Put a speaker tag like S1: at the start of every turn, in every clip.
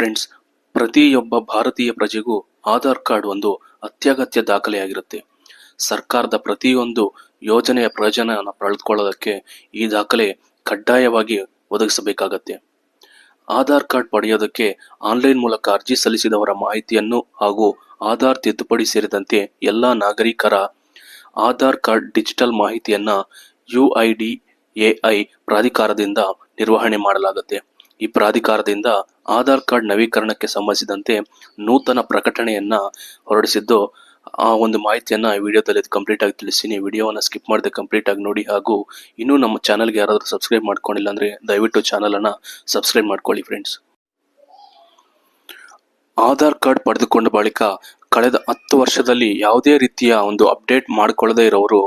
S1: Friends, ಪ್ರತಿಯೊಬ್ಬ ಭಾರತೀಯ ಪ್ರಜೆಗೂ Aadhaar card ಒಂದು ಅತ್ಯಗತ್ಯ ದಾಖಲೆಯಾಗಿರುತ್ತೆ. ಸರ್ಕಾರದ ಪ್ರತಿಯೊಂದು ಯೋಜನೆಯ ಪ್ರಯೋಜನ ಪಡೆದುಕೊಳ್ಳೋದಕ್ಕೆ ಈ ದಾಖಲೆ ಕಡ್ಡಾಯವಾಗಿ ಒದಗಿಸಬೇಕಾಗತ್ತೆ. ಆಧಾರ್ ಕಾರ್ಡ್ ಪಡೆಯೋದಕ್ಕೆ ಆನ್ಲೈನ್ ಮೂಲಕ ಅರ್ಜಿ ಸಲ್ಲಿಸಿದವರ ಮಾಹಿತಿಯನ್ನು ಹಾಗೂ ಆಧಾರ್ ತಿದ್ದುಪಡಿ ಸೇರಿದಂತೆ ಎಲ್ಲ ನಾಗರಿಕರ ಆಧಾರ್ ಕಾರ್ಡ್ ಡಿಜಿಟಲ್ ಮಾಹಿತಿಯನ್ನ ಐ ಪ್ರಾಧಿಕಾರದಿಂದ ನಿರ್ವಹಣೆ ಮಾಡಲಾಗುತ್ತೆ. ಈ ಪ್ರಾಧಿಕಾರದಿಂದ ಆಧಾರ್ ಕಾರ್ಡ್ ನವೀಕರಣಕ್ಕೆ ಸಂಬಂಧಿಸಿದಂತೆ ನೂತನ ಪ್ರಕಟಣೆಯನ್ನ ಹೊರಡಿಸಿದ್ದು, ಆ ಒಂದು ಮಾಹಿತಿಯನ್ನ ವಿಡಿಯೋದಲ್ಲಿ ಕಂಪ್ಲೀಟ್ ಆಗಿ ತಿಳಿಸ್ತೀನಿ. ವಿಡಿಯೋವನ್ನು ಸ್ಕಿಪ್ ಮಾಡದೆ ಕಂಪ್ಲೀಟ್ ಆಗಿ ನೋಡಿ ಹಾಗೂ ಇನ್ನೂ ನಮ್ಮ ಚಾನಲ್ಗೆ ಯಾರಾದರೂ ಸಬ್ಸ್ಕ್ರೈಬ್ ಮಾಡ್ಕೊಂಡಿಲ್ಲ ಅಂದ್ರೆ ದಯವಿಟ್ಟು ಚಾನಲ್ ಅನ್ನ ಸಬ್ಸ್ಕ್ರೈಬ್ ಮಾಡ್ಕೊಳ್ಳಿ ಫ್ರೆಂಡ್ಸ್ ಆಧಾರ್ ಕಾರ್ಡ್ ಪಡೆದುಕೊಂಡ ಬಳಿಕ ಕಳೆದ ಹತ್ತು ವರ್ಷದಲ್ಲಿ ಯಾವುದೇ ರೀತಿಯ ಒಂದು ಅಪ್ಡೇಟ್ ಮಾಡಿಕೊಳ್ಳದೇ ಇರೋರು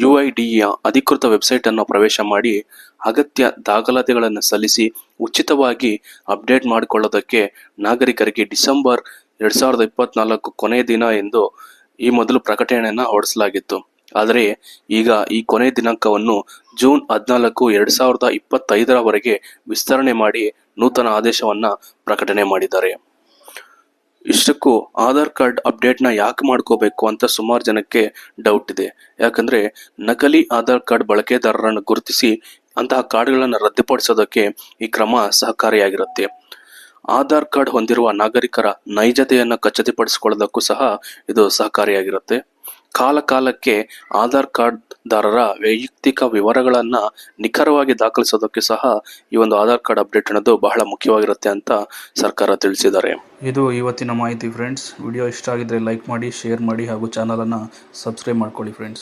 S1: ಯು ಐ ಡಿಯ ಅಧಿಕೃತ ವೆಬ್ಸೈಟ್ ಅನ್ನು ಪ್ರವೇಶ ಮಾಡಿ ಅಗತ್ಯ ದಾಖಲಾತಿಗಳನ್ನು ಸಲ್ಲಿಸಿ ಉಚಿತವಾಗಿ ಅಪ್ಡೇಟ್ ಮಾಡಿಕೊಳ್ಳೋದಕ್ಕೆ ನಾಗರಿಕರಿಗೆ ಡಿಸೆಂಬರ್ ಎರಡ್ ಸಾವಿರದ ಇಪ್ಪತ್ನಾಲ್ಕು ಕೊನೆಯ ದಿನ ಎಂದು ಈ ಮೊದಲು ಪ್ರಕಟಣೆಯನ್ನು ಹೊರಡಿಸಲಾಗಿತ್ತು. ಆದರೆ ಈಗ ಈ ಕೊನೆಯ ದಿನಾಂಕವನ್ನು ಜೂನ್ ಹದಿನಾಲ್ಕು ಎರಡು ಸಾವಿರದ ಇಪ್ಪತ್ತೈದರವರೆಗೆ ವಿಸ್ತರಣೆ ಮಾಡಿ ನೂತನ ಆದೇಶವನ್ನು ಪ್ರಕಟಣೆ ಮಾಡಿದ್ದಾರೆ. ಇಷ್ಟಕ್ಕೂ ಆಧಾರ್ ಕಾರ್ಡ್ ಅಪ್ಡೇಟ್ನ ಯಾಕೆ ಮಾಡ್ಕೋಬೇಕು ಅಂತ ಸುಮಾರು ಜನಕ್ಕೆ ಡೌಟ್ ಇದೆ. ಯಾಕಂದ್ರೆ ನಕಲಿ ಆಧಾರ್ ಕಾರ್ಡ್ ಬಳಕೆದಾರರನ್ನು ಗುರುತಿಸಿ ಅಂತಹ ಕಾರ್ಡ್ಗಳನ್ನು ರದ್ದುಪಡಿಸೋದಕ್ಕೆ ಈ ಕ್ರಮ ಸಹಕಾರಿಯಾಗಿರುತ್ತೆ. ಆಧಾರ್ ಕಾರ್ಡ್ ಹೊಂದಿರುವ ನಾಗರಿಕರ ನೈಜತೆಯನ್ನು ಖಚಿತಪಡಿಸಿಕೊಳ್ಳೋದಕ್ಕೂ ಸಹ ಇದು ಸಹಕಾರಿಯಾಗಿರುತ್ತೆ. ಕಾಲ ಕಾಲಕ್ಕೆ ಆಧಾರ್ ಕಾರ್ಡ್ದಾರರ ವೈಯಕ್ತಿಕ ವಿವರಗಳನ್ನ ನಿಖರವಾಗಿ ದಾಖಲಿಸೋದಕ್ಕೆ ಸಹ ಈ ಒಂದು ಆಧಾರ್ ಕಾರ್ಡ್ ಅಪ್ಡೇಟ್ ಅನ್ನೋದು ಬಹಳ ಮುಖ್ಯವಾಗಿರುತ್ತೆ ಅಂತ ಸರ್ಕಾರ ತಿಳಿಸಿದ್ದಾರೆ.
S2: ಇದು ಇವತ್ತಿನ ಮಾಹಿತಿ ಫ್ರೆಂಡ್ಸ್ ವಿಡಿಯೋ ಇಷ್ಟ ಆಗಿದ್ರೆ ಲೈಕ್ ಮಾಡಿ ಶೇರ್ ಮಾಡಿ ಹಾಗೂ ಚಾನಲನ್ನು ಸಬ್ಸ್ಕ್ರೈಬ್ ಮಾಡ್ಕೊಳ್ಳಿ ಫ್ರೆಂಡ್ಸ್